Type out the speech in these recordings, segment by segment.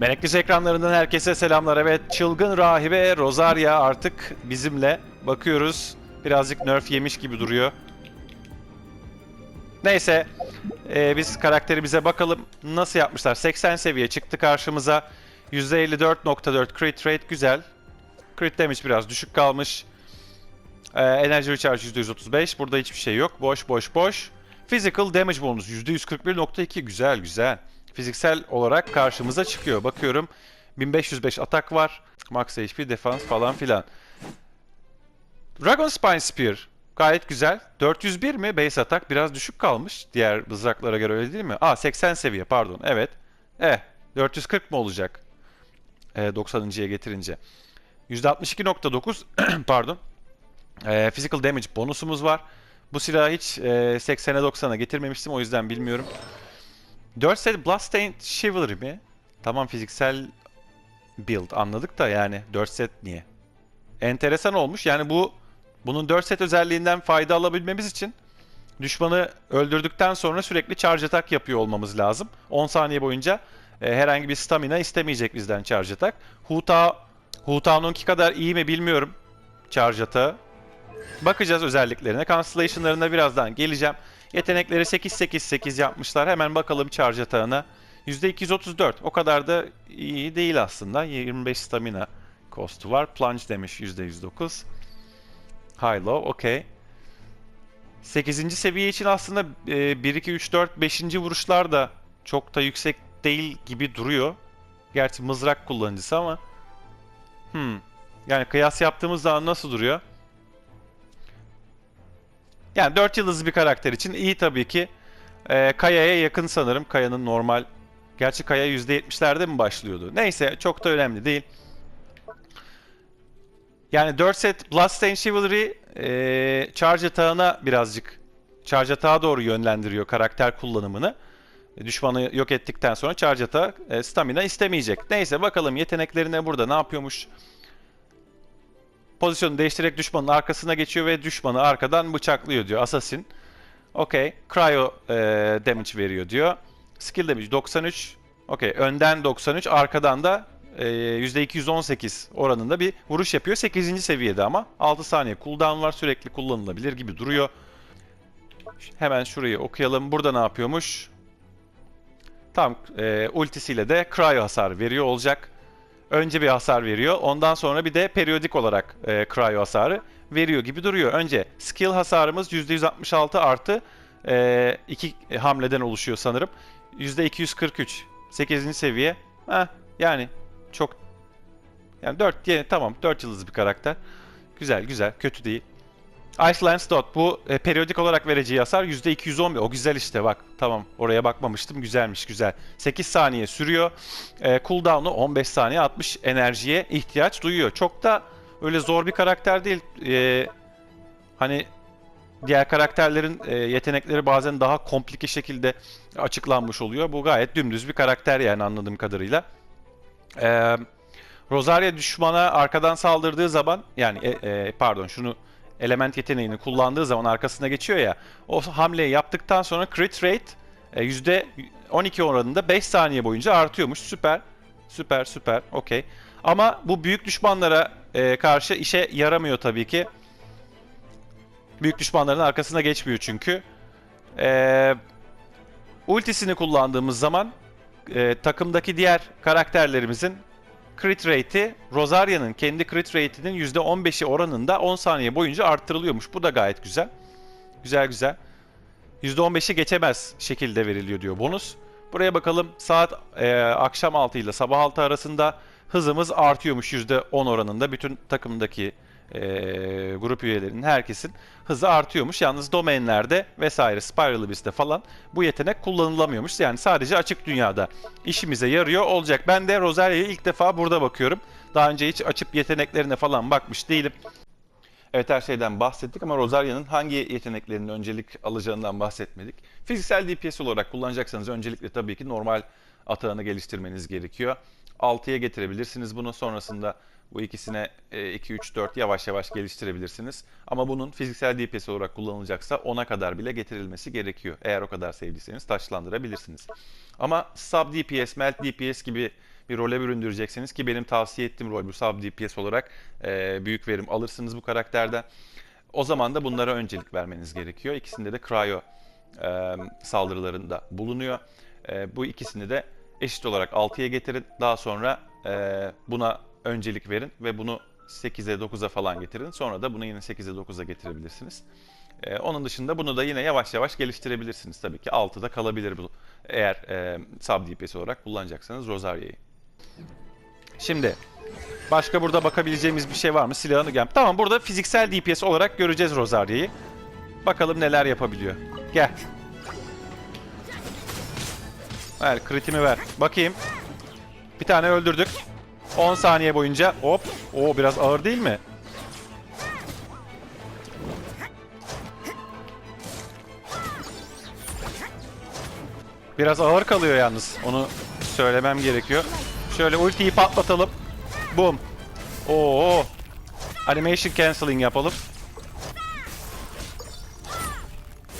Melekli ekranlarından herkese selamlar. Evet, çılgın rahibe Rosaria artık bizimle. Bakıyoruz. Birazcık nerf yemiş gibi duruyor. Neyse, e, biz karakterimize bakalım. Nasıl yapmışlar? 80 seviye çıktı karşımıza. %54.4 crit rate güzel. Crit damage biraz düşük kalmış. Ee, enerji recharge %135. Burada hiçbir şey yok. Boş boş boş. Physical damage bonus %141.2. Güzel güzel. Fiziksel olarak karşımıza çıkıyor. Bakıyorum 1505 atak var. Max HP, defans falan filan. Dragon Spine Spear gayet güzel. 401 mi base atak? Biraz düşük kalmış diğer mızraklara göre öyle değil mi? Aa 80 seviye pardon. Evet. Eh 440 mı olacak? E, 90.ya getirince. %62.9 pardon. E, physical damage bonusumuz var. Bu silahı hiç e, 80'e 90'a getirmemiştim o yüzden bilmiyorum. 4 set Bloodstained Chivalry mi? Tamam fiziksel build anladık da yani 4 set niye? Enteresan olmuş. Yani bu bunun 4 set özelliğinden fayda alabilmemiz için düşmanı öldürdükten sonra sürekli charge attack yapıyor olmamız lazım. 10 saniye boyunca e, herhangi bir stamina istemeyecek bizden charge attack. Huta Huta'nınki kadar iyi mi bilmiyorum charge attack'ı. Bakacağız özelliklerine. Constellation'larına birazdan geleceğim. Yetenekleri 8-8-8 yapmışlar. Hemen bakalım charge atağına. %234. O kadar da iyi değil aslında. 25 stamina costu var. Plunge demiş %109. High low. Okey. 8. seviye için aslında e, 1, 2, 3, 4, 5. vuruşlar da çok da yüksek değil gibi duruyor. Gerçi mızrak kullanıcısı ama. Hmm. Yani kıyas yaptığımız zaman nasıl duruyor? Yani 4 yıldızlı bir karakter için iyi tabii ki. Ee, Kaya'ya yakın sanırım. Kaya'nın normal... Gerçi Kaya %70'lerde mi başlıyordu? Neyse çok da önemli değil. Yani 4 set Bloodstained Chivalry ee, charge atağına birazcık charge atağa doğru yönlendiriyor karakter kullanımını. Düşmanı yok ettikten sonra charge atağı e, stamina istemeyecek. Neyse bakalım yeteneklerine burada ne yapıyormuş. Pozisyonu değiştirerek düşmanın arkasına geçiyor ve düşmanı arkadan bıçaklıyor diyor. Assassin. Okey. Cryo e, damage veriyor diyor. Skill damage 93. Okey. Önden 93. Arkadan da e, %218 oranında bir vuruş yapıyor. 8. seviyede ama. 6 saniye cooldown var. Sürekli kullanılabilir gibi duruyor. Hemen şurayı okuyalım. Burada ne yapıyormuş? Tam e, ultisiyle de cryo hasar veriyor olacak. Önce bir hasar veriyor. Ondan sonra bir de periyodik olarak e, cryo hasarı veriyor gibi duruyor. Önce skill hasarımız %166 artı e, iki hamleden oluşuyor sanırım. %243. 8. seviye. Heh, yani çok yani 4 diye tamam 4 yıldız bir karakter. Güzel güzel kötü değil. Iceland Dot bu e, periyodik olarak vereceği hasar %211. O güzel işte bak. Tamam oraya bakmamıştım. Güzelmiş güzel. 8 saniye sürüyor. E, cooldown'u 15 saniye 60 enerjiye ihtiyaç duyuyor. Çok da öyle zor bir karakter değil. E, hani diğer karakterlerin e, yetenekleri bazen daha komplike şekilde açıklanmış oluyor. Bu gayet dümdüz bir karakter yani anladığım kadarıyla. Eee Rosaria düşmana arkadan saldırdığı zaman yani e, e, pardon şunu element yeteneğini kullandığı zaman arkasına geçiyor ya o hamleyi yaptıktan sonra crit rate e, %12 oranında 5 saniye boyunca artıyormuş. Süper. Süper süper. Okey. Ama bu büyük düşmanlara e, karşı işe yaramıyor tabii ki. Büyük düşmanların arkasına geçmiyor çünkü. E, ultisini kullandığımız zaman e, takımdaki diğer karakterlerimizin crit rate'i Rosaria'nın kendi crit rate'inin %15'i oranında 10 saniye boyunca arttırılıyormuş. Bu da gayet güzel. Güzel güzel. %15'i geçemez şekilde veriliyor diyor bonus. Buraya bakalım saat e, akşam 6 ile sabah 6 arasında hızımız artıyormuş %10 oranında. Bütün takımdaki e, grup üyelerinin herkesin hızı artıyormuş. Yalnız domainlerde vesaire Spiral Abyss'te falan bu yetenek kullanılamıyormuş. Yani sadece açık dünyada işimize yarıyor olacak. Ben de Rosaria'yı ilk defa burada bakıyorum. Daha önce hiç açıp yeteneklerine falan bakmış değilim. Evet her şeyden bahsettik ama Rosaria'nın hangi yeteneklerinin öncelik alacağından bahsetmedik. Fiziksel DPS olarak kullanacaksanız öncelikle tabii ki normal atağını geliştirmeniz gerekiyor. 6'ya getirebilirsiniz bunu. Sonrasında bu ikisine e, 2, 3, 4 yavaş yavaş geliştirebilirsiniz. Ama bunun fiziksel DPS olarak kullanılacaksa 10'a kadar bile getirilmesi gerekiyor. Eğer o kadar sevdiyseniz taşlandırabilirsiniz. Ama sub DPS, melt DPS gibi bir role büründüreceksiniz ki benim tavsiye ettiğim rol bu sub DPS olarak e, büyük verim alırsınız bu karakterden. O zaman da bunlara öncelik vermeniz gerekiyor. İkisinde de cryo e, saldırılarında bulunuyor. E, bu ikisini de eşit olarak 6'ya getirin. Daha sonra e, buna öncelik verin ve bunu 8'e 9'a falan getirin. Sonra da bunu yine 8'e 9'a getirebilirsiniz. E, onun dışında bunu da yine yavaş yavaş geliştirebilirsiniz. Tabii ki 6'da kalabilir bu eğer e, sub DPS olarak kullanacaksanız Rosaria'yı. Şimdi başka burada bakabileceğimiz bir şey var mı? Silahını gel. Tamam burada fiziksel DPS olarak göreceğiz Rosaria'yı. Bakalım neler yapabiliyor. Gel. Ver kritimi ver. Bakayım. Bir tane öldürdük. 10 saniye boyunca hop. O biraz ağır değil mi? Biraz ağır kalıyor yalnız. Onu söylemem gerekiyor. Şöyle ultiyi patlatalım. Boom. Oo. Animation canceling yapalım.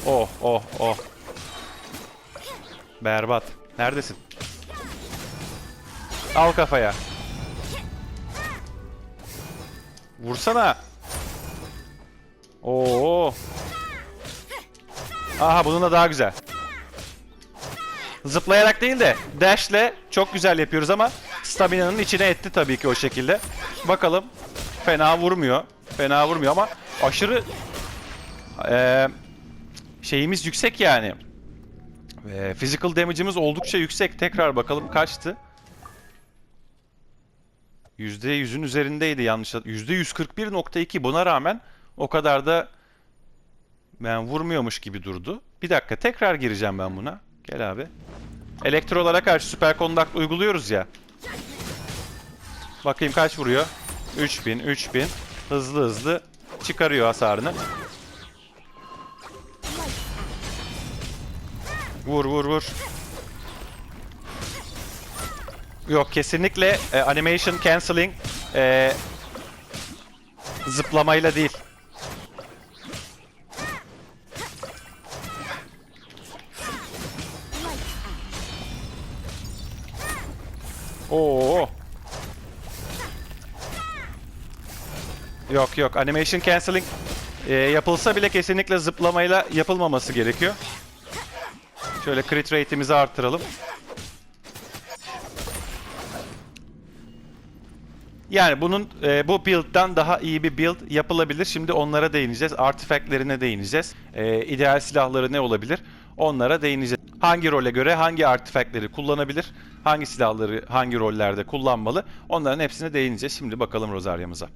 Oh oh oh. Berbat. Neredesin? Al kafaya. Vursana. Oo. Aha bunun da daha güzel. Zıplayarak değil de dash'le çok güzel yapıyoruz ama stamina'nın içine etti tabii ki o şekilde. Bakalım. Fena vurmuyor. Fena vurmuyor ama aşırı eee, şeyimiz yüksek yani. Ve physical damage'ımız oldukça yüksek. Tekrar bakalım kaçtı? %100'ün üzerindeydi yanlış. %141.2 buna rağmen o kadar da ben vurmuyormuş gibi durdu. Bir dakika tekrar gireceğim ben buna. Gel abi. Elektrolara karşı süper conduct uyguluyoruz ya. Bakayım kaç vuruyor? 3000, 3000. Hızlı hızlı çıkarıyor hasarını. Vur vur vur. Yok kesinlikle e, animation cancelling e, zıplamayla değil. Oo. Yok yok animation cancelling e, yapılsa bile kesinlikle zıplamayla yapılmaması gerekiyor. Şöyle crit rate'imizi arttıralım. Yani bunun e, bu build'dan daha iyi bir build yapılabilir. Şimdi onlara değineceğiz. Artifactlerine değineceğiz. E, ideal silahları ne olabilir? Onlara değineceğiz. Hangi role göre hangi artifactleri kullanabilir? Hangi silahları hangi rollerde kullanmalı? Onların hepsine değineceğiz. Şimdi bakalım Rosaria'mıza.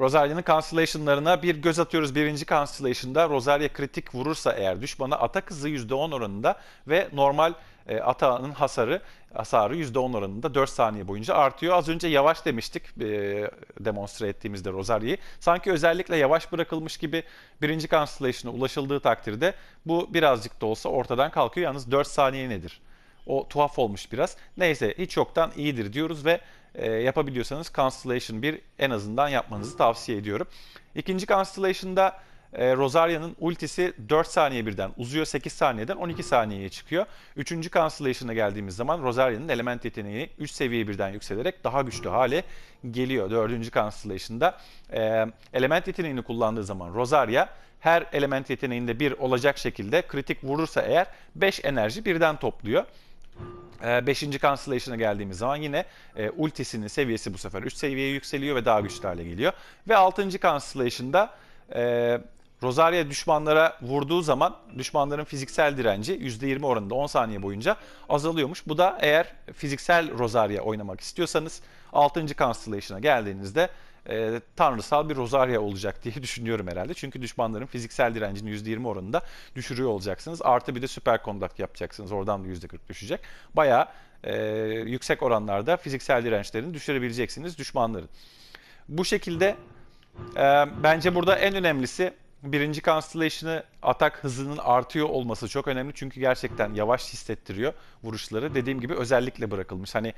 Rosaria'nın Constellation'larına bir göz atıyoruz. Birinci Constellation'da Rosaria kritik vurursa eğer düşmana atak hızı %10 oranında ve normal e, atağının hasarı hasarı %10 oranında 4 saniye boyunca artıyor. Az önce yavaş demiştik e, demonstre ettiğimizde Rosaria'yı. Sanki özellikle yavaş bırakılmış gibi birinci Constellation'a ulaşıldığı takdirde bu birazcık da olsa ortadan kalkıyor. Yalnız 4 saniye nedir? O tuhaf olmuş biraz. Neyse hiç yoktan iyidir diyoruz ve e, yapabiliyorsanız Constellation 1 en azından yapmanızı tavsiye ediyorum. İkinci Constellation'da e, Rosaria'nın ultisi 4 saniye birden uzuyor. 8 saniyeden 12 saniyeye çıkıyor. Üçüncü Constellation'a geldiğimiz zaman Rosaria'nın element yeteneği 3 seviye birden yükselerek daha güçlü hale geliyor. Dördüncü Constellation'da e, element yeteneğini kullandığı zaman Rosaria her element yeteneğinde bir olacak şekilde kritik vurursa eğer 5 enerji birden topluyor. 5. Constellation'a geldiğimiz zaman yine e, ultisinin seviyesi bu sefer 3 seviyeye yükseliyor ve daha güçlü hale geliyor. Ve 6. Constellation'da e, Rosaria düşmanlara vurduğu zaman düşmanların fiziksel direnci %20 oranında 10 saniye boyunca azalıyormuş. Bu da eğer fiziksel Rosaria oynamak istiyorsanız 6. Constellation'a geldiğinizde e, tanrısal bir Rosaria olacak diye düşünüyorum herhalde. Çünkü düşmanların fiziksel direncini %20 oranında düşürüyor olacaksınız. Artı bir de süper conduct yapacaksınız. Oradan da %40 düşecek. Bayağı e, yüksek oranlarda fiziksel dirençlerini düşürebileceksiniz düşmanların. Bu şekilde e, bence burada en önemlisi birinci Constellation'ı atak hızının artıyor olması çok önemli. Çünkü gerçekten yavaş hissettiriyor vuruşları. Dediğim gibi özellikle bırakılmış. Hani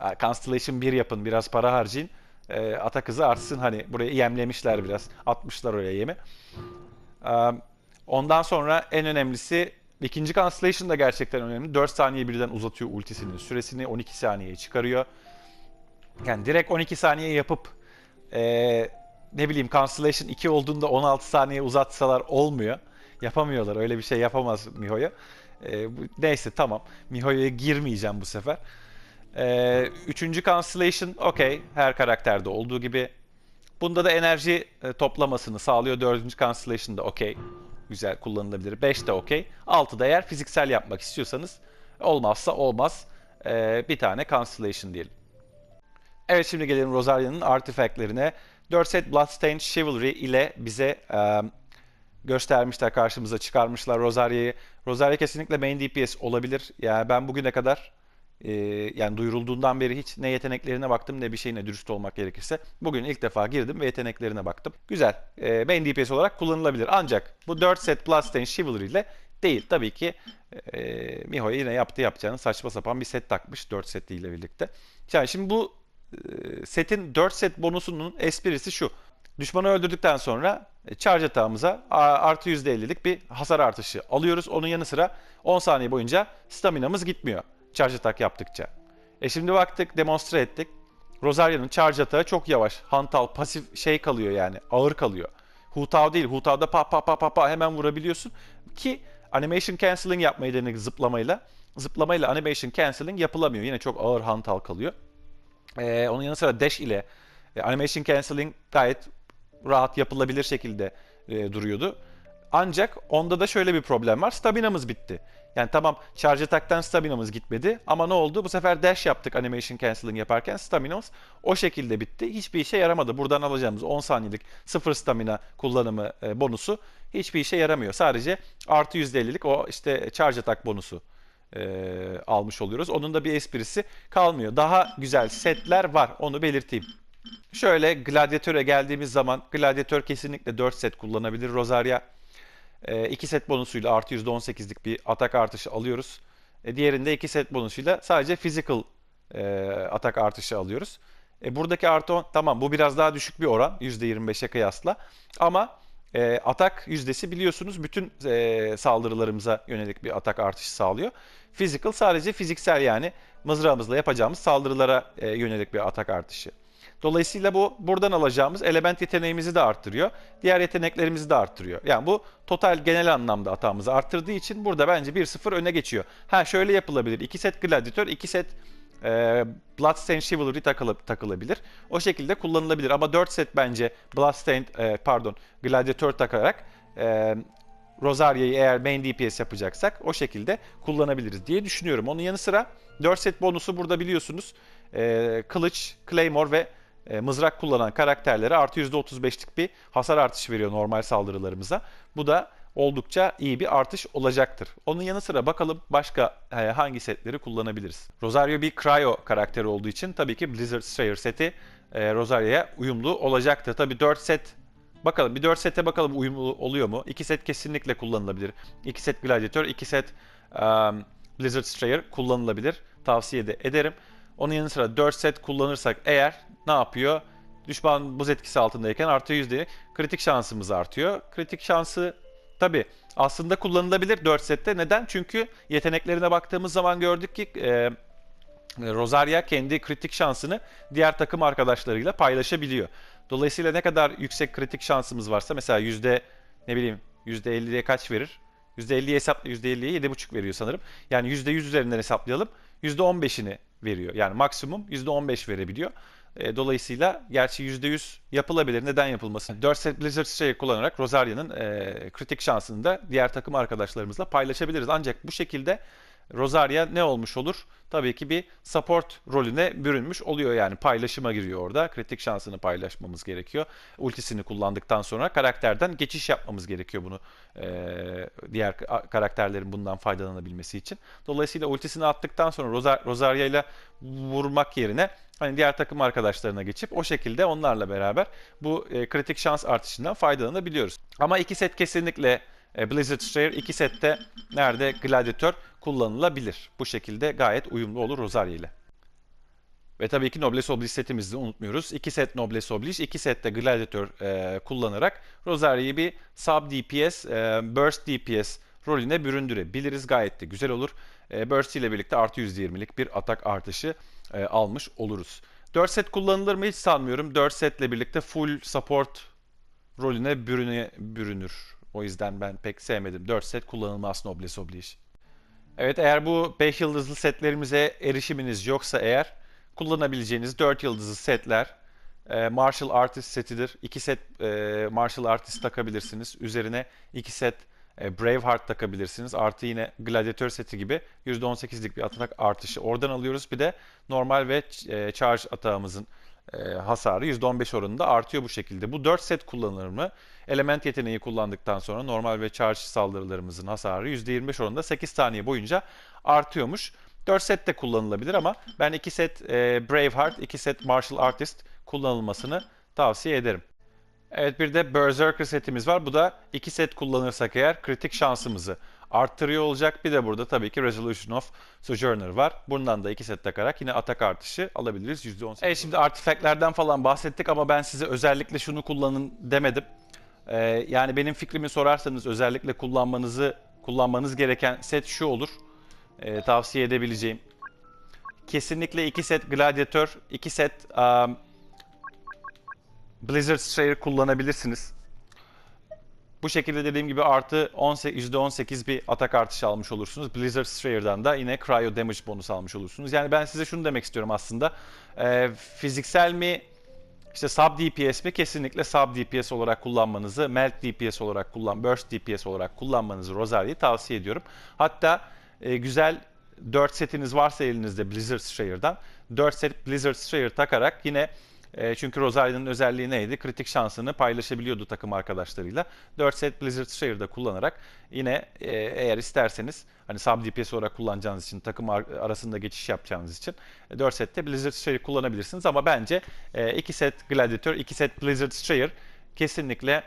e, Constellation 1 yapın biraz para harcayın. E, atak hızı artsın. Hani buraya yemlemişler biraz. Atmışlar oraya yemi. Ee, Ondan sonra en önemlisi ikinci Constellation da gerçekten önemli. 4 saniye birden uzatıyor ultisinin süresini 12 saniyeye çıkarıyor. Yani direkt 12 saniye yapıp ee, ne bileyim Constellation 2 olduğunda 16 saniye uzatsalar olmuyor. Yapamıyorlar. Öyle bir şey yapamaz Miho'ya. Ee, bu- neyse tamam. Miho'ya girmeyeceğim bu sefer. Ee, üçüncü Constellation okey. Her karakterde olduğu gibi. Bunda da enerji e, toplamasını sağlıyor. Dördüncü Constellation da okey. Güzel kullanılabilir. 5 de okey. 6 da eğer fiziksel yapmak istiyorsanız olmazsa olmaz. Ee, bir tane Constellation diyelim. Evet şimdi gelelim Rosaria'nın artifactlerine. 4 set Bloodstained Chivalry ile bize e, göstermişler, karşımıza çıkarmışlar Rosaria'yı. Rosaria kesinlikle main DPS olabilir. Yani ben bugüne kadar e, yani duyurulduğundan beri hiç ne yeteneklerine baktım ne bir şeyine dürüst olmak gerekirse. Bugün ilk defa girdim ve yeteneklerine baktım. Güzel. E, main DPS olarak kullanılabilir. Ancak bu 4 set Bloodstained Chivalry ile değil. Tabii ki e, Miho'ya yine yaptı yapacağını saçma sapan bir set takmış 4 setiyle birlikte. Yani şimdi bu e, setin 4 set bonusunun esprisi şu. Düşmanı öldürdükten sonra e, charge atağımıza artı %50'lik bir hasar artışı alıyoruz. Onun yanı sıra 10 saniye boyunca staminamız gitmiyor charge atak yaptıkça. E şimdi baktık, demonstre ettik. Rosaria'nın charge atağı çok yavaş. Hantal, pasif şey kalıyor yani. Ağır kalıyor. Hutav değil. Hutav'da pa pa pa pa pa hemen vurabiliyorsun. Ki animation cancelling yapmayı denedik zıplamayla. Zıplamayla animation cancelling yapılamıyor. Yine çok ağır hantal kalıyor. Ee, onun yanı sıra dash ile e, animation cancelling gayet rahat yapılabilir şekilde e, duruyordu. Ancak onda da şöyle bir problem var. Staminamız bitti. Yani tamam charge attack'tan staminamız gitmedi ama ne oldu? Bu sefer dash yaptık animation cancelling yaparken staminamız o şekilde bitti. Hiçbir işe yaramadı. Buradan alacağımız 10 saniyelik sıfır stamina kullanımı e, bonusu hiçbir işe yaramıyor. Sadece artı %50'lik o işte charge attack bonusu e, almış oluyoruz. Onun da bir esprisi kalmıyor. Daha güzel setler var onu belirteyim. Şöyle Gladiatör'e geldiğimiz zaman Gladiatör kesinlikle 4 set kullanabilir Rosaria. 2 set bonusuyla artı %18'lik bir atak artışı alıyoruz. E, diğerinde 2 set bonusuyla sadece physical e, atak artışı alıyoruz. E, buradaki artı 10 tamam bu biraz daha düşük bir oran %25'e kıyasla. Ama e, atak yüzdesi biliyorsunuz bütün e, saldırılarımıza yönelik bir atak artışı sağlıyor. Physical sadece fiziksel yani mızrağımızla yapacağımız saldırılara e, yönelik bir atak artışı. Dolayısıyla bu buradan alacağımız element yeteneğimizi de arttırıyor. Diğer yeteneklerimizi de arttırıyor. Yani bu total genel anlamda atağımızı arttırdığı için burada bence 1-0 öne geçiyor. Ha şöyle yapılabilir. 2 set Gladiator, 2 set e, Bloodstained Chivalry takılı, takılabilir. O şekilde kullanılabilir. Ama 4 set bence Bloodstained, e, pardon Gladiator takarak e, Rosaria'yı eğer main DPS yapacaksak o şekilde kullanabiliriz diye düşünüyorum. Onun yanı sıra 4 set bonusu burada biliyorsunuz e, kılıç, claymore ve e, mızrak kullanan karakterlere artı %35'lik bir hasar artışı veriyor normal saldırılarımıza. Bu da oldukça iyi bir artış olacaktır. Onun yanı sıra bakalım başka e, hangi setleri kullanabiliriz. Rosario bir Cryo karakteri olduğu için tabii ki Blizzard Slayer seti e, Rosario'ya uyumlu olacaktır. Tabii 4 set Bakalım bir 4 sete bakalım uyumlu oluyor mu? 2 set kesinlikle kullanılabilir. 2 set Gladiator, 2 set um, Blizzard Strayer kullanılabilir. Tavsiye de ederim. Onun yanı sıra 4 set kullanırsak eğer ne yapıyor? Düşman buz etkisi altındayken artı %, kritik şansımız artıyor. Kritik şansı tabi aslında kullanılabilir 4 sette. Neden? Çünkü yeteneklerine baktığımız zaman gördük ki e, Rosaria kendi kritik şansını diğer takım arkadaşlarıyla paylaşabiliyor. Dolayısıyla ne kadar yüksek kritik şansımız varsa mesela yüzde ne bileyim yüzde 50'ye kaç verir? %50'ye hesap %50'ye 7,5 veriyor sanırım. Yani %100 üzerinden hesaplayalım. %15'ini veriyor. Yani maksimum %15 verebiliyor. E, dolayısıyla gerçi %100 yapılabilir. Neden yapılmasın? 4 set Blizzard Strike kullanarak Rosaria'nın e, kritik şansını da diğer takım arkadaşlarımızla paylaşabiliriz. Ancak bu şekilde Rosaria ne olmuş olur? Tabii ki bir support rolüne bürünmüş oluyor yani paylaşıma giriyor orada. Kritik şansını paylaşmamız gerekiyor. Ultisini kullandıktan sonra karakterden geçiş yapmamız gerekiyor bunu eee, diğer ka- karakterlerin bundan faydalanabilmesi için. Dolayısıyla ultisini attıktan sonra Rosa- Rosaria ile vurmak yerine hani diğer takım arkadaşlarına geçip o şekilde onlarla beraber bu e, kritik şans artışından faydalanabiliyoruz. Ama iki set kesinlikle Blizzard Strayer, iki sette nerede Gladiator kullanılabilir. Bu şekilde gayet uyumlu olur Rosaria ile. Ve tabii ki Noblesse Oblige setimizi de unutmuyoruz. 2 set Noblesse Oblige, 2 sette Gladiator e, kullanarak Rosaria'yı bir sub DPS, e, burst DPS rolüne büründürebiliriz. Gayet de güzel olur. E, burst ile birlikte artı %20'lik bir atak artışı e, almış oluruz. 4 set kullanılır mı hiç sanmıyorum. 4 setle birlikte full support rolüne bürüne, bürünür. O yüzden ben pek sevmedim. 4 set kullanılmaz Noblesse Oblige. Evet eğer bu 5 yıldızlı setlerimize erişiminiz yoksa eğer kullanabileceğiniz 4 yıldızlı setler e, Martial Artist setidir. 2 set e, Martial Artist takabilirsiniz. Üzerine 2 set e, Braveheart takabilirsiniz. Artı yine Gladiator seti gibi %18'lik bir atak artışı oradan alıyoruz. Bir de normal ve e, charge atağımızın e, hasarı %15 oranında artıyor bu şekilde. Bu 4 set kullanılır mı? Element yeteneği kullandıktan sonra normal ve charge saldırılarımızın hasarı %25 oranında 8 saniye boyunca artıyormuş. 4 set de kullanılabilir ama ben 2 set e, Braveheart, 2 set Martial Artist kullanılmasını tavsiye ederim. Evet bir de Berserker setimiz var. Bu da 2 set kullanırsak eğer kritik şansımızı arttırıyor olacak. Bir de burada tabii ki Resolution of Sojourner var. Bundan da 2 set takarak yine atak artışı alabiliriz %18. Evet şimdi artifactlerden falan bahsettik ama ben size özellikle şunu kullanın demedim. Ee, yani benim fikrimi sorarsanız özellikle kullanmanızı kullanmanız gereken set şu olur. Ee, tavsiye edebileceğim. Kesinlikle 2 set Gladiator, 2 set um, Blizzard Strayer kullanabilirsiniz. Bu şekilde dediğim gibi artı 18, %18 bir atak artışı almış olursunuz. Blizzard Strayer'dan da yine Cryo Damage bonus almış olursunuz. Yani ben size şunu demek istiyorum aslında. Ee, fiziksel mi işte sub DPS mi? Kesinlikle sub DPS olarak kullanmanızı, melt DPS olarak kullan, burst DPS olarak kullanmanızı Rosaria'yı tavsiye ediyorum. Hatta e, güzel 4 setiniz varsa elinizde Blizzard Strayer'dan 4 set Blizzard Strayer takarak yine e, çünkü Rosaria'nın özelliği neydi? Kritik şansını paylaşabiliyordu takım arkadaşlarıyla. 4 set Blizzard Strayer'da kullanarak yine e, eğer isterseniz hani sub DPS olarak kullanacağınız için takım arasında geçiş yapacağınız için 4 sette Blizzard Strayer kullanabilirsiniz ama bence 2 set Gladiator, 2 set Blizzard Strayer kesinlikle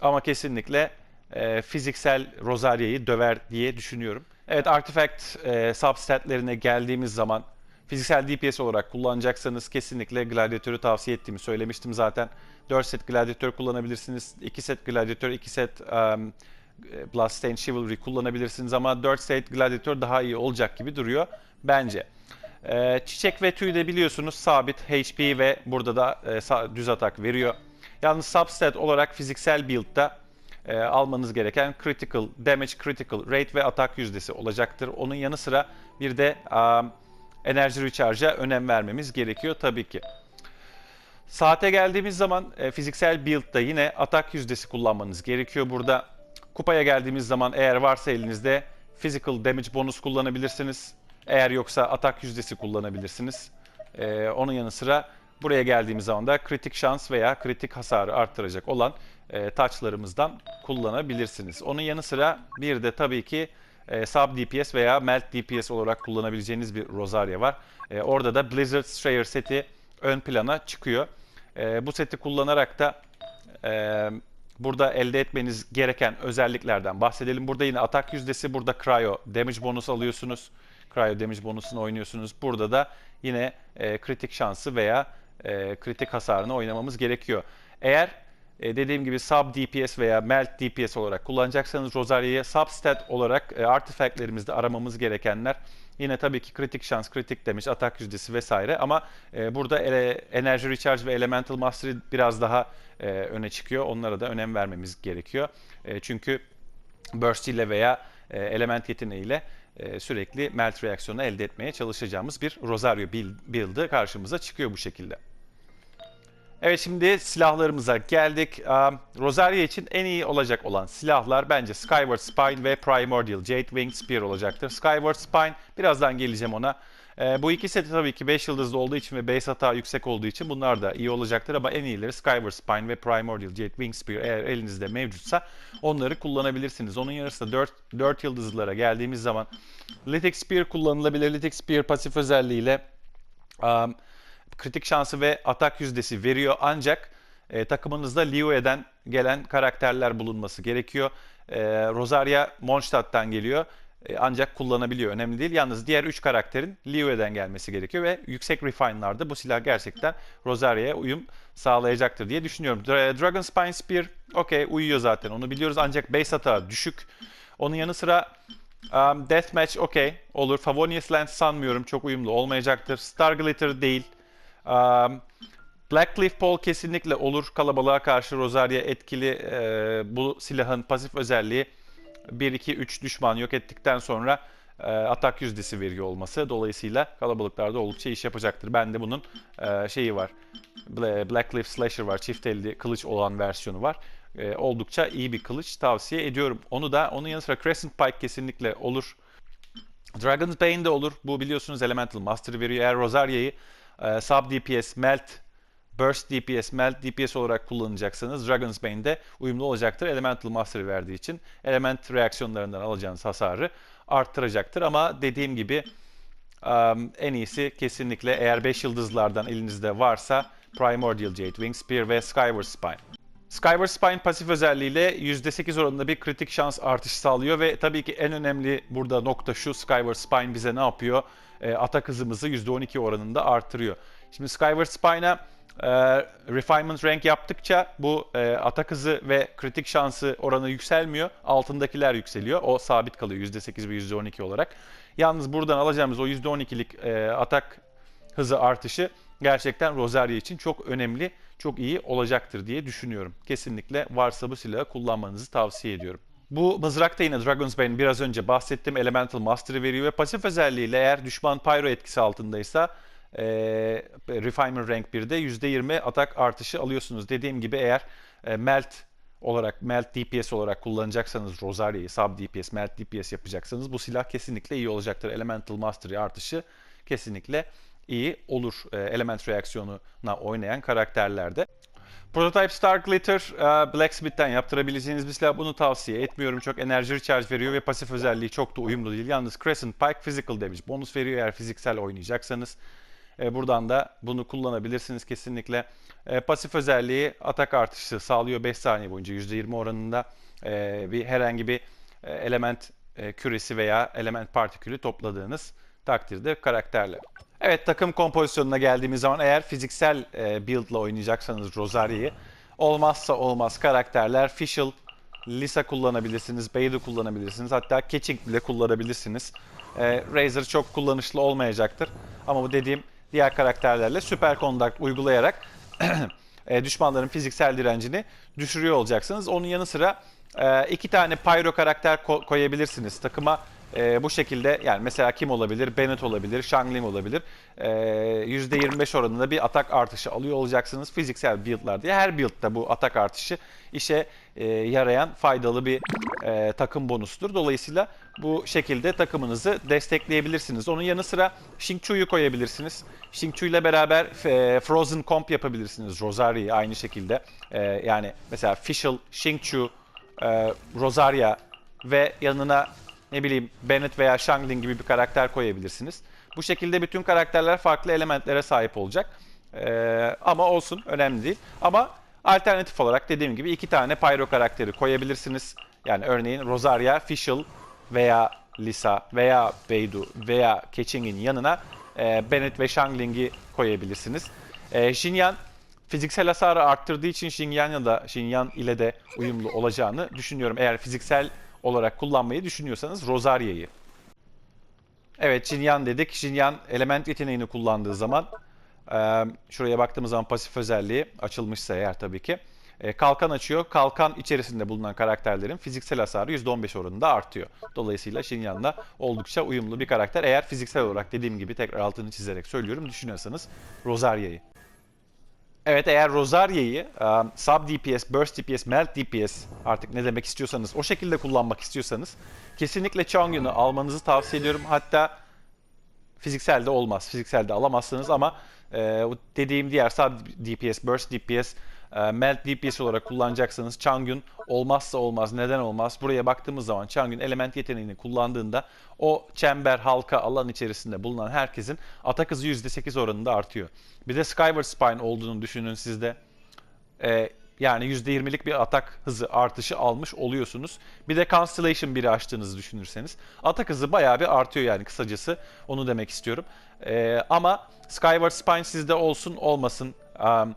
ama kesinlikle e, fiziksel Rosaria'yı döver diye düşünüyorum. Evet Artifact e, substatlerine geldiğimiz zaman fiziksel DPS olarak kullanacaksanız kesinlikle Gladiatör'ü tavsiye ettiğimi söylemiştim zaten. 4 set Gladiator kullanabilirsiniz. 2 set Gladiator, 2 set um, Bloodstained Chivalry kullanabilirsiniz ama 4 set Gladiator daha iyi olacak gibi duruyor bence. Ee, çiçek ve tüy de biliyorsunuz sabit HP ve burada da e, düz atak veriyor. Yalnız substat olarak fiziksel build'da e, almanız gereken critical, damage critical rate ve atak yüzdesi olacaktır. Onun yanı sıra bir de um, enerji recharge'a önem vermemiz gerekiyor tabii ki. Saate geldiğimiz zaman e, fiziksel build'da yine atak yüzdesi kullanmanız gerekiyor. Burada kupaya geldiğimiz zaman eğer varsa elinizde physical damage bonus kullanabilirsiniz. Eğer yoksa atak yüzdesi kullanabilirsiniz. E, onun yanı sıra buraya geldiğimiz zaman da kritik şans veya kritik hasarı arttıracak olan e, taçlarımızdan kullanabilirsiniz. Onun yanı sıra bir de tabii ki e, sub DPS veya melt DPS olarak kullanabileceğiniz bir Rosaria var. E, orada da Blizzard Strayer seti ön plana çıkıyor. E, bu seti kullanarak da e, burada elde etmeniz gereken özelliklerden bahsedelim. Burada yine atak yüzdesi, burada Cryo damage bonus alıyorsunuz. Cryo damage bonusunu oynuyorsunuz. Burada da yine kritik şansı veya kritik hasarını oynamamız gerekiyor. Eğer e, dediğim gibi sub DPS veya melt DPS olarak kullanacaksanız Rosaria'yı substat olarak e, artifactlerimizde aramamız gerekenler yine tabii ki kritik şans, kritik damage, atak yüzdesi vesaire ama e, burada ele, enerji recharge ve elemental mastery biraz daha e, öne çıkıyor. Onlara da önem vermemiz gerekiyor. E, çünkü burst ile veya e, element yeteneğiyle e, sürekli melt reaksiyonu elde etmeye çalışacağımız bir Rosario build'ı karşımıza çıkıyor bu şekilde. Evet şimdi silahlarımıza geldik. Rosaria için en iyi olacak olan silahlar bence Skyward Spine ve Primordial Jade Wing Spear olacaktır. Skyward Spine birazdan geleceğim ona. Ee, bu iki seti tabii ki 5 yıldızlı olduğu için ve base hata yüksek olduğu için bunlar da iyi olacaktır ama en iyileri Skyward Spine ve Primordial Jade Wing Spear eğer elinizde mevcutsa onları kullanabilirsiniz. Onun yarısı 4, 4 yıldızlılara geldiğimiz zaman Lithic Spear kullanılabilir. Lithic Spear pasif özelliğiyle um, kritik şansı ve atak yüzdesi veriyor ancak e, takımınızda Liyue'den gelen karakterler bulunması gerekiyor. E, Rosaria Mondstadt'tan geliyor. E, ancak kullanabiliyor. Önemli değil. Yalnız diğer 3 karakterin Liyue'den gelmesi gerekiyor ve yüksek refine'larda bu silah gerçekten Rosaria'ya uyum sağlayacaktır diye düşünüyorum. Dra- Dragon Spine Spear okey uyuyor zaten onu biliyoruz ancak base atağı düşük. Onun yanı sıra um, Deathmatch okey olur. Favonius Lance sanmıyorum çok uyumlu olmayacaktır. Star Glitter değil. Um, Black Cliff Paul kesinlikle olur. Kalabalığa karşı Rosaria etkili e, bu silahın pasif özelliği 1-2-3 düşman yok ettikten sonra e, atak yüzdesi veriyor olması. Dolayısıyla kalabalıklarda oldukça iş yapacaktır. Bende bunun e, şeyi var. Bla- Black Cliff Slasher var. Çift elli kılıç olan versiyonu var. E, oldukça iyi bir kılıç tavsiye ediyorum. Onu da onun yanı sıra Crescent Pike kesinlikle olur. Dragon's Bane de olur. Bu biliyorsunuz Elemental Master veriyor. Eğer Rosaria'yı e, Sub DPS, Melt, Burst DPS, Melt DPS olarak kullanacaksanız Dragon's Bane de uyumlu olacaktır. Elemental Master verdiği için element reaksiyonlarından alacağınız hasarı arttıracaktır. Ama dediğim gibi um, en iyisi kesinlikle eğer 5 yıldızlardan elinizde varsa Primordial Jade Wing Spear ve Skyward Spine. Skyward Spine pasif özelliğiyle %8 oranında bir kritik şans artışı sağlıyor ve tabii ki en önemli burada nokta şu Skyward Spine bize ne yapıyor? E, atak hızımızı %12 oranında artırıyor. Şimdi Skyward Spine'a e, Refinement Rank yaptıkça bu e, atak hızı ve kritik şansı oranı yükselmiyor. Altındakiler yükseliyor. O sabit kalıyor %8 ve %12 olarak. Yalnız buradan alacağımız o %12'lik e, atak hızı artışı gerçekten Rosaria için çok önemli, çok iyi olacaktır diye düşünüyorum. Kesinlikle varsa bu silahı kullanmanızı tavsiye ediyorum. Bu mızrak da yine Dragon's Bane biraz önce bahsettiğim Elemental Mastery veriyor ve pasif özelliğiyle eğer düşman Pyro etkisi altındaysa e, Refinement Rank 1'de %20 atak artışı alıyorsunuz. Dediğim gibi eğer e, Melt olarak Melt DPS olarak kullanacaksanız Rosaria'yı Sub DPS, Melt DPS yapacaksanız bu silah kesinlikle iyi olacaktır. Elemental Mastery artışı kesinlikle iyi olur e, element reaksiyonuna oynayan karakterlerde. Prototype Star Glitter e, Blacksmith'ten yaptırabileceğiniz bir silah. Bunu tavsiye etmiyorum. Çok enerji recharge veriyor ve pasif özelliği çok da uyumlu değil. Yalnız Crescent Pike Physical Damage bonus veriyor eğer fiziksel oynayacaksanız. E, buradan da bunu kullanabilirsiniz kesinlikle. E, pasif özelliği atak artışı sağlıyor 5 saniye boyunca %20 oranında. Bir herhangi bir element küresi veya element partikülü topladığınız takdirde karakterle. Evet takım kompozisyonuna geldiğimiz zaman eğer fiziksel e, build'la oynayacaksanız Rosaria'yı olmazsa olmaz karakterler Fischl, Lisa kullanabilirsiniz, Beidou kullanabilirsiniz. Hatta Ketching bile kullanabilirsiniz. E, Razer çok kullanışlı olmayacaktır. Ama bu dediğim diğer karakterlerle süper conduct uygulayarak e, düşmanların fiziksel direncini düşürüyor olacaksınız. Onun yanı sıra e, iki tane pyro karakter ko- koyabilirsiniz takıma. E, bu şekilde yani mesela kim olabilir? Bennett olabilir, Shangling olabilir. E, %25 oranında bir atak artışı alıyor olacaksınız fiziksel build'lar diye. Her build'da bu atak artışı işe e, yarayan faydalı bir e, takım bonusudur. Dolayısıyla bu şekilde takımınızı destekleyebilirsiniz. Onun yanı sıra Xingchu'yu koyabilirsiniz. Xingchu ile beraber e, Frozen Comp yapabilirsiniz. Rosaria'yı aynı şekilde. E, yani mesela Fischl, Xingchu, e, Rosaria ve yanına ne bileyim Bennett veya Shangling gibi bir karakter koyabilirsiniz. Bu şekilde bütün karakterler farklı elementlere sahip olacak. Ee, ama olsun önemli değil. Ama alternatif olarak dediğim gibi iki tane Pyro karakteri koyabilirsiniz. Yani örneğin Rosaria, Fischl veya Lisa veya Beidou veya Keqing'in yanına e, Bennett ve Shangling'i koyabilirsiniz. E, Xinyan fiziksel hasarı arttırdığı için Xinyan'la da Xinyan ile de uyumlu olacağını düşünüyorum. Eğer fiziksel olarak kullanmayı düşünüyorsanız Rosaria'yı. Evet Jinyan dedik. Jinyan element yeteneğini kullandığı zaman e, şuraya baktığımız zaman pasif özelliği açılmışsa eğer tabii ki e, kalkan açıyor. Kalkan içerisinde bulunan karakterlerin fiziksel hasarı %15 oranında artıyor. Dolayısıyla Shinyan'la oldukça uyumlu bir karakter. Eğer fiziksel olarak dediğim gibi tekrar altını çizerek söylüyorum düşünüyorsanız Rosaria'yı. Evet eğer Rosaria'yı um, Sub DPS, Burst DPS, Melt DPS artık ne demek istiyorsanız o şekilde kullanmak istiyorsanız kesinlikle Chongyun'u almanızı tavsiye ediyorum. Hatta fiziksel de olmaz. Fiziksel de alamazsınız ama e, dediğim diğer Sub DPS, Burst DPS, e, Melt DPS olarak kullanacaksanız Changyun olmazsa olmaz. Neden olmaz? Buraya baktığımız zaman Changyun element yeteneğini kullandığında o çember, halka, alan içerisinde bulunan herkesin atak hızı %8 oranında artıyor. Bir de Skyward Spine olduğunu düşünün sizde. E, yani %20'lik bir atak hızı artışı almış oluyorsunuz. Bir de Constellation 1'i açtığınızı düşünürseniz. Atak hızı bayağı bir artıyor yani kısacası. Onu demek istiyorum. Ee, ama Skyward Spine sizde olsun olmasın. Um,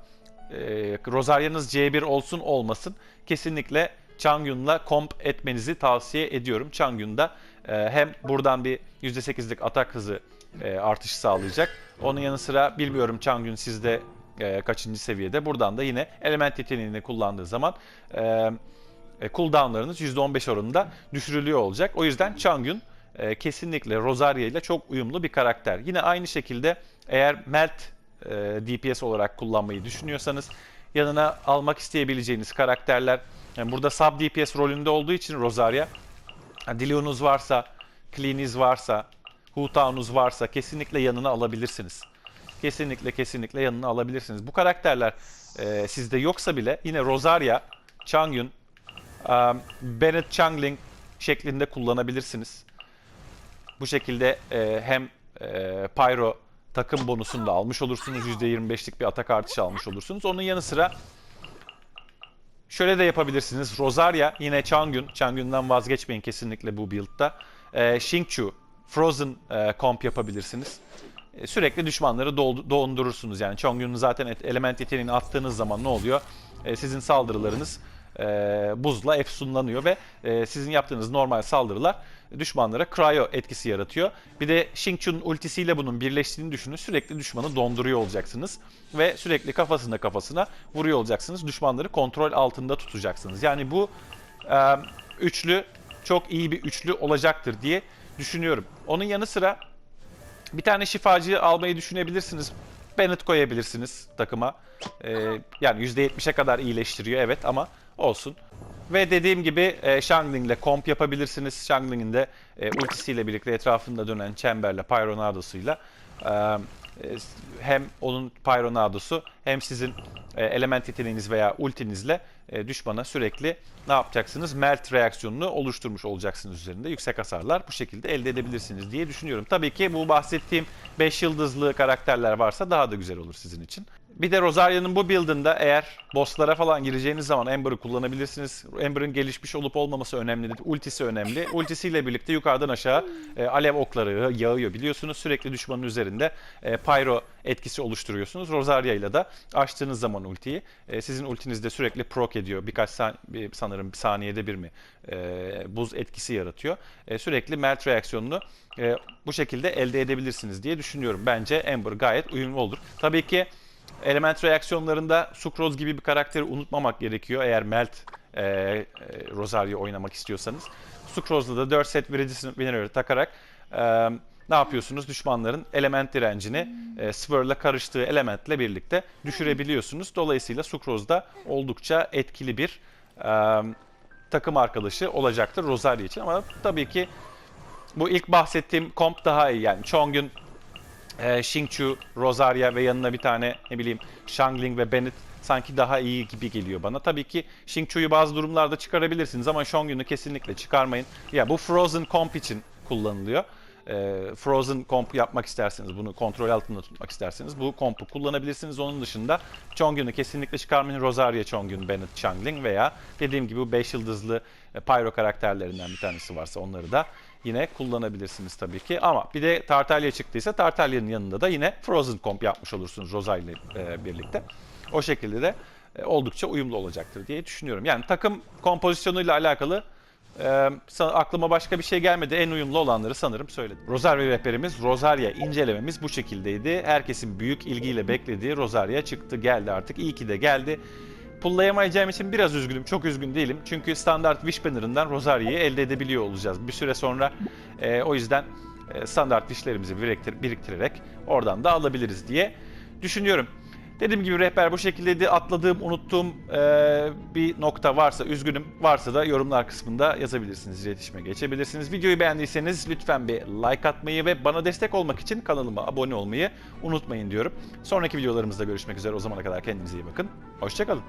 e, Rosaria'nız C1 olsun olmasın. Kesinlikle Changyun'la komp etmenizi tavsiye ediyorum. Changyun'da e, hem buradan bir %8'lik atak hızı e, artışı sağlayacak. Onun yanı sıra bilmiyorum Changyun sizde e, kaçıncı seviyede. Buradan da yine element yeteneğini kullandığı zaman e, e, cooldownlarınız %15 oranında düşürülüyor olacak. O yüzden Changyun e, kesinlikle Rosaria ile çok uyumlu bir karakter. Yine aynı şekilde eğer Melt e, DPS olarak kullanmayı düşünüyorsanız yanına almak isteyebileceğiniz karakterler yani burada sub DPS rolünde olduğu için Rosaria Dilion'unuz varsa, Clean'iz varsa, Hutaun'uz varsa kesinlikle yanına alabilirsiniz. Kesinlikle kesinlikle yanına alabilirsiniz. Bu karakterler e, sizde yoksa bile yine Rosaria, Changyun, um, Bennett Changling şeklinde kullanabilirsiniz. Bu şekilde e, hem e, Pyro takım bonusunu da almış olursunuz. %25'lik bir atak artışı almış olursunuz. Onun yanı sıra şöyle de yapabilirsiniz. Rosaria yine Changyun. Changyun'dan vazgeçmeyin kesinlikle bu build'da. E, Xingqiu, Frozen e, comp yapabilirsiniz. E, sürekli düşmanları doldu- dondurursunuz yani. Changyun'un zaten element yeteneğini attığınız zaman ne oluyor? E, sizin saldırılarınız e, buzla efsunlanıyor ve e, sizin yaptığınız normal saldırılar düşmanlara cryo etkisi yaratıyor. Bir de Xingqiu'nun ultisiyle bunun birleştiğini düşünün. Sürekli düşmanı donduruyor olacaksınız ve sürekli kafasına kafasına vuruyor olacaksınız. Düşmanları kontrol altında tutacaksınız. Yani bu e, üçlü çok iyi bir üçlü olacaktır diye düşünüyorum. Onun yanı sıra bir tane şifacı almayı düşünebilirsiniz. Bennett koyabilirsiniz takıma. Ee, yani %70'e kadar iyileştiriyor evet ama olsun. Ve dediğim gibi e, Shangling'le komp yapabilirsiniz. Shangling'in de e, ultisiyle birlikte etrafında dönen çemberle, Pyronados'uyla e, e, hem onun Pyronadosu hem sizin e, element yeteneğiniz veya ultinizle e, düşmana sürekli ne yapacaksınız? Melt reaksiyonunu oluşturmuş olacaksınız üzerinde. Yüksek hasarlar bu şekilde elde edebilirsiniz diye düşünüyorum. Tabii ki bu bahsettiğim 5 yıldızlı karakterler varsa daha da güzel olur sizin için. Bir de Rosaria'nın bu build'ında eğer bosslara falan gireceğiniz zaman Ember'ı kullanabilirsiniz. Ember'ın gelişmiş olup olmaması önemli değil. Ultisi önemli. Ultisiyle birlikte yukarıdan aşağı e, alev okları yağıyor biliyorsunuz. Sürekli düşmanın üzerinde e, pyro etkisi oluşturuyorsunuz. Rosaria ile de açtığınız zaman ultiyi e, sizin ultinizde sürekli proc ediyor. Birkaç san- bir- sanırım bir saniyede bir mi e, buz etkisi yaratıyor. E, sürekli melt reaksiyonunu e, bu şekilde elde edebilirsiniz diye düşünüyorum. Bence Ember gayet uyumlu olur. Tabii ki element reaksiyonlarında Sucrose gibi bir karakteri unutmamak gerekiyor eğer Melt e, e, Rosario oynamak istiyorsanız. Sucrose'da da 4 set Winner'ı takarak e, ne yapıyorsunuz? Düşmanların element direncini e, Swirl'la karıştığı elementle birlikte düşürebiliyorsunuz. Dolayısıyla Sucrose'da oldukça etkili bir e, takım arkadaşı olacaktır Rosario için. Ama tabii ki bu ilk bahsettiğim komp daha iyi. Yani Chongyun e, Xingqiu, Rosaria ve yanına bir tane ne bileyim Shangling ve Bennett sanki daha iyi gibi geliyor bana. Tabii ki Xingqiu'yu bazı durumlarda çıkarabilirsiniz ama Shongyun'u kesinlikle çıkarmayın. Ya bu Frozen Comp için kullanılıyor. E, Frozen Comp yapmak isterseniz, bunu kontrol altında tutmak isterseniz bu komp'u kullanabilirsiniz. Onun dışında Chongyun'u kesinlikle çıkarmayın. Rosaria, Chongyun, Bennett, Shangling veya dediğim gibi bu 5 yıldızlı e, Pyro karakterlerinden bir tanesi varsa onları da yine kullanabilirsiniz tabii ki. Ama bir de Tartaglia çıktıysa Tartaglia'nın yanında da yine Frozen Comp yapmış olursunuz Rosaria ile e, birlikte. O şekilde de e, oldukça uyumlu olacaktır diye düşünüyorum. Yani takım kompozisyonuyla alakalı e, sa- aklıma başka bir şey gelmedi. En uyumlu olanları sanırım söyledim. Rosaria rehberimiz, Rosaria incelememiz bu şekildeydi. Herkesin büyük ilgiyle beklediği Rosaria çıktı, geldi artık. İyi ki de geldi. Pullayamayacağım için biraz üzgünüm. Çok üzgün değilim. Çünkü standart Wish Banner'ından Rosaria'yı elde edebiliyor olacağız. Bir süre sonra e, o yüzden e, standart wishlerimizi biriktir- biriktirerek oradan da alabiliriz diye düşünüyorum. Dediğim gibi rehber bu şekildeydi. Atladığım, unuttuğum eee, bir nokta varsa üzgünüm. Varsa da yorumlar kısmında yazabilirsiniz, iletişime geçebilirsiniz. Videoyu beğendiyseniz lütfen bir like atmayı ve bana destek olmak için kanalıma abone olmayı unutmayın diyorum. Sonraki videolarımızda görüşmek üzere. O zamana kadar kendinize iyi bakın. Hoşçakalın.